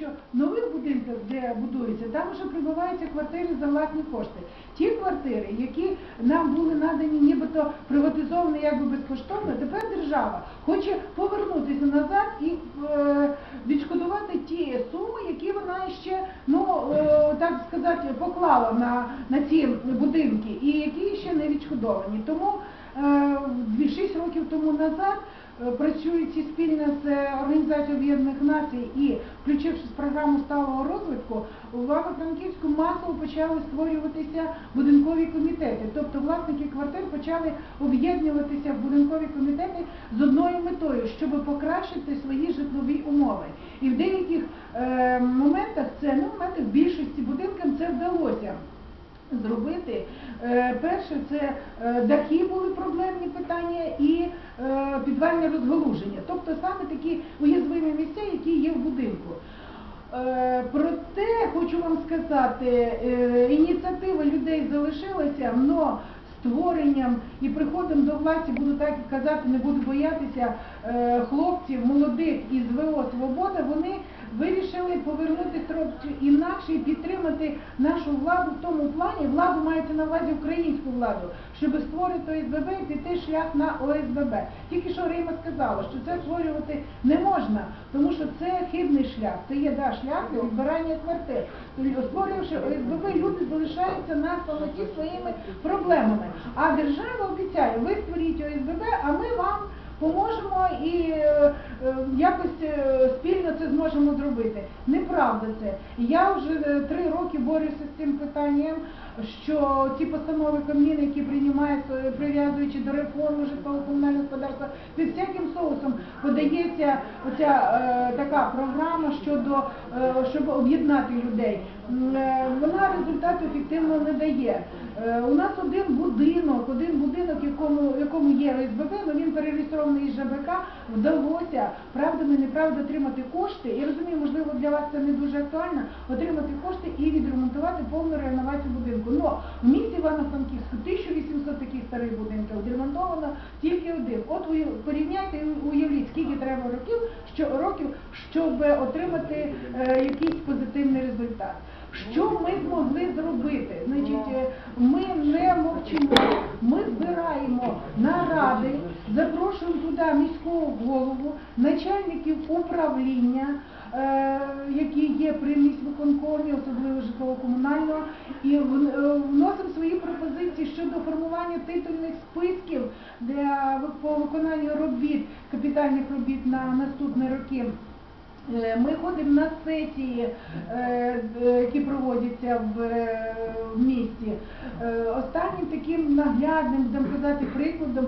що в нових будинках, де будуються, там вже прибуваються квартири за власні кошти. Ті квартири, які нам були надані нібито приватизовані якби безкоштовно, тепер держава хоче повернутися назад і е, відшкодувати ті суми, які вона ще, ну е, так сказати, поклала на, на ці будинки, і які ще не відшкодовані. Тому е, 6 років тому назад працюючи спільно з е, Організацією Об'єднаних Націй і включивши в програму сталого розвитку, у Івано-Франківську масово почали створюватися будинкові комітети. Тобто власники квартир почали об'єднуватися в будинкові комітети з одною метою, щоб покращити свої житлові умови. І в деяких е, моментах це ну, в більшості будинкам це вдалося зробити. Е, Перше, це е, дахи були е, підвальне розгалуження. Тобто саме такі уязвимі місця, які є в будинку. Е, Проте хочу вам сказати, е, ініціатива людей залишилася, але створенням і приходом до власті, буду так казати, не буду боятися е, хлопців, молодих із ВО Свобода, вони вирішили повернути трохи інакше і підтримати нашу владу в тому плані, владу мається на увазі українську владу, щоб створити ОСББ і піти шлях на ОСББ. Тільки що Рима сказала, що це створювати не можна, тому що це хибний шлях. Це є да, шлях для збирання квартир. Тобто, Створювавши ОСББ, люди залишаються на самоті своїми проблемами. А держава обіцяє, ви створіть ОСББ, а ми вам поможемо і е, е, якось е, спільно це зможемо зробити. Неправда це. Я вже три роки борюся з цим питанням, що ті постанови Кабміну, які приймають, е, прив'язуючи до реформи житлово-комунального господарства, під всяким соусом подається оця е, така програма щодо е, щоб об'єднати людей. Е, Вона результату ефективно не дає. Е, У нас один будинок, один будинок, якому, якому є ОСББ, але він перереєстрований із ЖБК, вдалося правдами, неправда отримати кошти. Я розумію, можливо, для вас це не дуже актуально, отримати кошти і відремонтувати повну реновацію будинку. Но в місті Івано-Франківську 1800 таких старих будинків відремонтовано тільки один. От порівняйте і уявіть, скільки треба років, що, років, щоб отримати е, якийсь позитивний результат. Що ми змогли зробити? Значить, е, ми не мовчимо, ми збираємо наради, запрошуємо туди міського голову, начальників управління, е, які є при міськвиконкомі, особливо житлово-комунального, і е, вносимо свої пропозиції щодо формування титульних списків для по виконанню робіт, капітальних робіт на наступні роки. Е, Ми ходимо на сесії, які проводяться в, місті. Останнім таким наглядним, будемо казати, прикладом